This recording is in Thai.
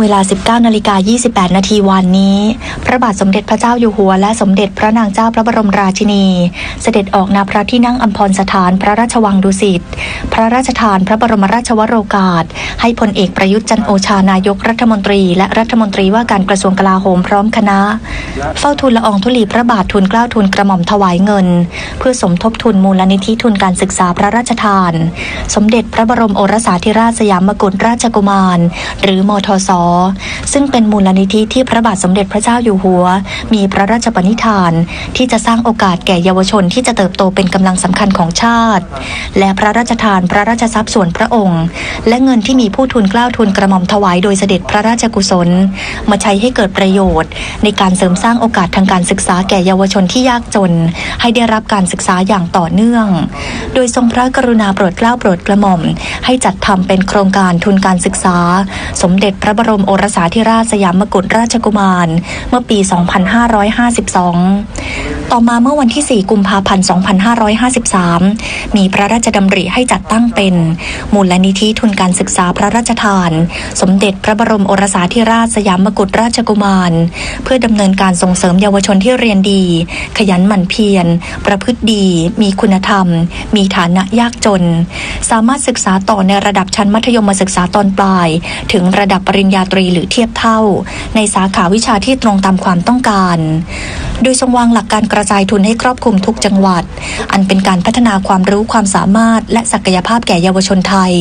เวลา 19นาฬิกา28 นาทีวันนี้ พระบาทสมเด็จพระเจ้าอยู่หัว และสมเด็จพระนางเจ้าพระบรมราชินี เสด็จออกนาพระที่นั่งอัมพรสถานพระราชวังดุสิต พระราชทานพระบรมราชวโรกาส ให้พลเอกประยุทธ์จันโอชานายกรัฐมนตรี และรัฐมนตรีว่าการกระทรวงกลาโหมพร้อมคณะ เฝ้าทูลละอองธุลีพระบาททูลเกล้าทูลกระหม่อมถวายเงิน เพื่อสมทบทุนมูลนิธิทุนการศึกษาพระราชทาน สมเด็จพระบรมโอรสาธิราชสยามกุฎราชกุมาร หรือมทศซึ่งเป็นมูลนิธิที่พระบาทสมเด็จพระเจ้าอยู่หัว มีพระราชปณิธาน ที่จะสร้างโอกาสแก่เยาวชนที่จะเติบโตเป็นกำลังสำคัญของชาติ และพระราชทานพระราชทรัพย์ส่วนพระองค์ และเงินที่มีผู้ทุนกล้าวทุนกระหม่อมถวายโดยเสด็จพระราชกุศล มาใช้ให้เกิดประโยชน์ ในการเสริมสร้างโอกาสทางการศึกษาแก่เยาวชนที่ยากจน ให้ได้รับการศึกษาอย่างต่อเนื่อง โดยทรงพระกรุณาโปรดเกล้าโปรดกระหม่อม ให้จัดทำเป็นโครงการทุนการศึกษา สมเด็จพระบรมโอรสาธิราชสยามกุฎราชกุมาร เมื่อปี 2552 ต่อมาเมื่อวันที่ 4 กุมภาพันธ์ 2553 มีพระราชดำริให้จัดตั้งเป็น มูลนิธิทุนการศึกษาพระราชทาน สมเด็จพระบรมโอรสาธิราชสยามกุฎราชกุมาร เพื่อดำเนินการส่งเสริมเยาวชนที่เรียนดี ขยันหมั่นเพียร ประพฤติดี มีคุณธรรม มีฐานะยากจน สามารถศึกษาต่อในระดับชั้นมัธยมศึกษาตอนปลาย ถึงระดับปริญญาตรีหรือเทียบเท่า ในสาขาวิชาที่ตรงตามความต้องการ โดยทรงวางหลักการกระจายทุนให้ครอบคลุมทุกจังหวัด อันเป็นการพัฒนาความรู้ความสามารถและศักยภาพแก่เยาวชนไทย